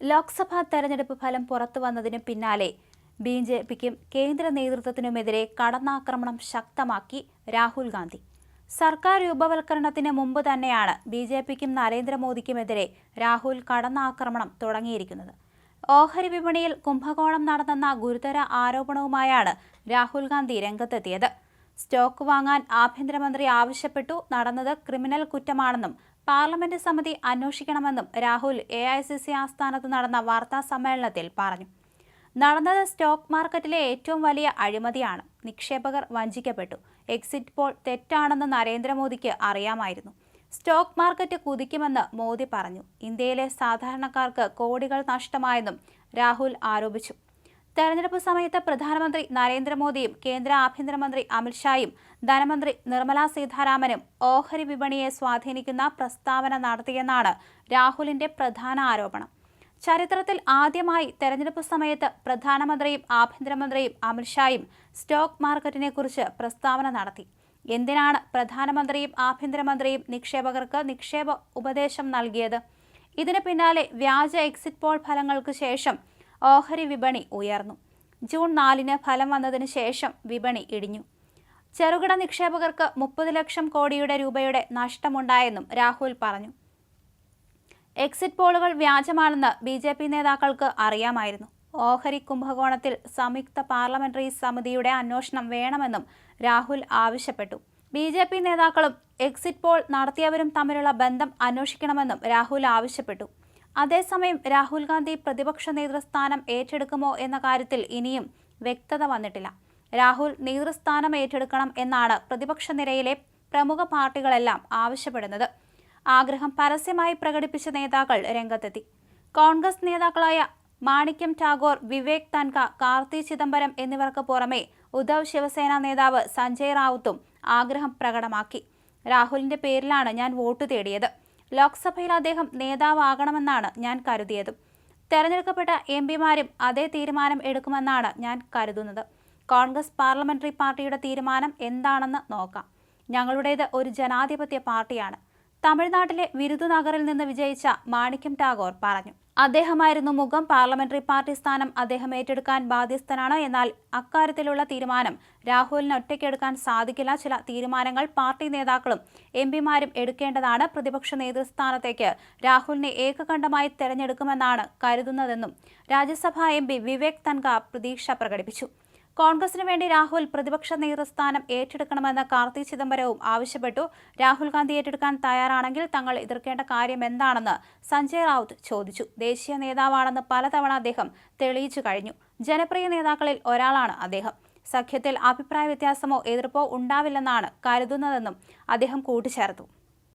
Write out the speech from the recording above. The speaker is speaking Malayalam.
ലോക്സഭാ തെരഞ്ഞെടുപ്പ് ഫലം പുറത്തു വന്നതിന് പിന്നാലെ ബി ജെ പിക്കും കേന്ദ്ര നേതൃത്വത്തിനുമെതിരെ കടന്നാക്രമണം ശക്തമാക്കി രാഹുൽ ഗാന്ധി. സർക്കാർ രൂപവൽക്കരണത്തിന് മുമ്പ് തന്നെയാണ് ബി ജെ പിക്കും നരേന്ദ്രമോദിക്കുമെതിരെ രാഹുൽ കടന്നാക്രമണം തുടങ്ങിയിരിക്കുന്നത്. ഓഹരി വിപണിയിൽ കുംഭകോണം നടന്നെന്ന ഗുരുതര ആരോപണവുമായാണ് രാഹുൽ ഗാന്ധി രംഗത്തെത്തിയത്. സ്റ്റോക്ക് വാങ്ങാൻ ആഭ്യന്തരമന്ത്രി ആവശ്യപ്പെട്ടു നടന്നത് ക്രിമിനൽ കുറ്റമാണെന്നും പാർലമെന്റ് സമിതി അന്വേഷിക്കണമെന്നും Rahul A I C C ആസ്ഥാനത്ത് നടന്ന വാർത്താ സമ്മേളനത്തിൽ പറഞ്ഞു. നടന്നത് സ്റ്റോക്ക് മാർക്കറ്റിലെ ഏറ്റവും വലിയ അഴിമതിയാണ്. നിക്ഷേപകർ വഞ്ചിക്കപ്പെട്ടു. എക്സിറ്റ് പോൾ തെറ്റാണെന്ന് നരേന്ദ്രമോദിക്ക് അറിയാമായിരുന്നു. സ്റ്റോക്ക് മാർക്കറ്റ് കുതിക്കുമെന്ന് മോദി പറഞ്ഞു. ഇന്ത്യയിലെ സാധാരണക്കാർക്ക് കോടികൾ നഷ്ടമായെന്നും രാഹുൽ ആരോപിച്ചു. തെരഞ്ഞെടുപ്പ് സമയത്ത് പ്രധാനമന്ത്രി നരേന്ദ്രമോദിയും കേന്ദ്ര ആഭ്യന്തരമന്ത്രി അമിത്ഷായും ധനമന്ത്രി നിർമ്മലാ സീതാരാമനും ഓഹരി വിപണിയെ സ്വാധീനിക്കുന്ന പ്രസ്താവന നടത്തിയെന്നാണ് രാഹുലിന്റെ പ്രധാന ആരോപണം. ചരിത്രത്തിൽ ആദ്യമായി തെരഞ്ഞെടുപ്പ് സമയത്ത് പ്രധാനമന്ത്രിയും ആഭ്യന്തരമന്ത്രിയും അമിത്ഷായും സ്റ്റോക്ക് മാർക്കറ്റിനെക്കുറിച്ച് പ്രസ്താവന നടത്തി. എന്തിനാണ് പ്രധാനമന്ത്രിയും ആഭ്യന്തരമന്ത്രിയും നിക്ഷേപകർക്ക് നിക്ഷേപ ഉപദേശം നൽകിയത്? ഇതിന് പിന്നാലെ വ്യാജ എക്സിറ്റ് പോൾ ഫലങ്ങൾക്ക് ശേഷം ഓഹരി വിപണി ഉയർന്നു. ജൂൺ നാലിന് ഫലം വന്നതിന് ശേഷം വിപണി ഇടിഞ്ഞു. ചെറുകിട നിക്ഷേപകർക്ക് മുപ്പത് ലക്ഷം കോടിയുടെ രൂപയുടെ നഷ്ടമുണ്ടായെന്നും രാഹുൽ പറഞ്ഞു. എക്സിറ്റ് പോളുകൾ വ്യാജമാണെന്ന് ബി ജെ പി നേതാക്കൾക്ക് അറിയാമായിരുന്നു. ഓഹരി കുംഭകോണത്തിൽ സംയുക്ത പാർലമെന്ററി സമിതിയുടെ അന്വേഷണം വേണമെന്നും രാഹുൽ ആവശ്യപ്പെട്ടു. ബി ജെ പി നേതാക്കളും എക്സിറ്റ് പോൾ നടത്തിയവരും തമ്മിലുള്ള ബന്ധം അന്വേഷിക്കണമെന്നും രാഹുൽ ആവശ്യപ്പെട്ടു. അതേസമയം രാഹുൽ ഗാന്ധി പ്രതിപക്ഷ നേതൃസ്ഥാനം ഏറ്റെടുക്കുമോ എന്ന കാര്യത്തിൽ ഇനിയും വ്യക്തത വന്നിട്ടില്ല. രാഹുൽ നേതൃസ്ഥാനം ഏറ്റെടുക്കണം എന്നാണ് പ്രതിപക്ഷ നിരയിലെ പ്രമുഖ പാർട്ടികളെല്ലാം ആവശ്യപ്പെടുന്നത്. ആഗ്രഹം പരസ്യമായി പ്രകടിപ്പിച്ച നേതാക്കൾ രംഗത്തെത്തി. കോൺഗ്രസ് നേതാക്കളായ മാണിക്യം ടാഗോർ വിവേക് തൻക കാർത്തി ചിദംബരം എന്നിവർക്ക് പുറമെ ഉദ്ധവ് ശിവസേന നേതാവ് സഞ്ജയ് റാവുത്തും ആഗ്രഹം പ്രകടമാക്കി. രാഹുലിന്റെ പേരിലാണ് ഞാൻ വോട്ട് തേടിയത്. ലോക്സഭയിൽ അദ്ദേഹം നേതാവാകണമെന്നാണ് ഞാൻ കരുതിയത്. തെരഞ്ഞെടുക്കപ്പെട്ട എം പിമാരും അതേ തീരുമാനം എടുക്കുമെന്നാണ് ഞാൻ കരുതുന്നത്. കോൺഗ്രസ് പാർലമെന്ററി പാർട്ടിയുടെ തീരുമാനം എന്താണെന്ന് നോക്കാം. ഞങ്ങളുടേത് ഒരു ജനാധിപത്യ പാർട്ടിയാണ്. തമിഴ്നാട്ടിലെ വിരുദുനഗറിൽ നിന്ന് വിജയിച്ച മാണിക്യം ടാഗോർ പറഞ്ഞു. അദ്ദേഹമായിരുന്നു മുഖം. പാർലമെന്ററി പാർട്ടി സ്ഥാനം അദ്ദേഹം ഏറ്റെടുക്കാൻ ബാധ്യസ്ഥനാണ്. എന്നാൽ അക്കാര്യത്തിലുള്ള തീരുമാനം രാഹുലിന് ഒറ്റയ്ക്കെടുക്കാൻ സാധിക്കില്ല. ചില തീരുമാനങ്ങൾ പാർട്ടി നേതാക്കളും എം പിമാരും എടുക്കേണ്ടതാണ്. പ്രതിപക്ഷ നേതൃസ്ഥാനത്തേക്ക് രാഹുലിനെ ഏകകണ്ഠമായി തെരഞ്ഞെടുക്കുമെന്നാണ് കരുതുന്നതെന്നും രാജ്യസഭാ എം പി വിവേക് തൻക പ്രതീക്ഷ പ്രകടിപ്പിച്ചു. കോൺഗ്രസിന് വേണ്ടി രാഹുൽ പ്രതിപക്ഷ നേതൃസ്ഥാനം ഏറ്റെടുക്കണമെന്ന് കാർത്തി ചിദംബരവും ആവശ്യപ്പെട്ടു. രാഹുൽ ഗാന്ധി ഏറ്റെടുക്കാൻ തയ്യാറാണെങ്കിൽ തങ്ങൾ എതിർക്കേണ്ട കാര്യം എന്താണെന്ന് സഞ്ജയ് റാവുത്ത് ചോദിച്ചു. ദേശീയ നേതാവാണെന്ന് പലതവണ അദ്ദേഹം തെളിയിച്ചു കഴിഞ്ഞു. ജനപ്രിയ നേതാക്കളിൽ ഒരാളാണ് അദ്ദേഹം. സഖ്യത്തിൽ അഭിപ്രായ വ്യത്യാസമോ എതിർപ്പോ ഉണ്ടാവില്ലെന്നാണ് കരുതുന്നതെന്നും അദ്ദേഹം കൂട്ടിച്ചേർത്തു.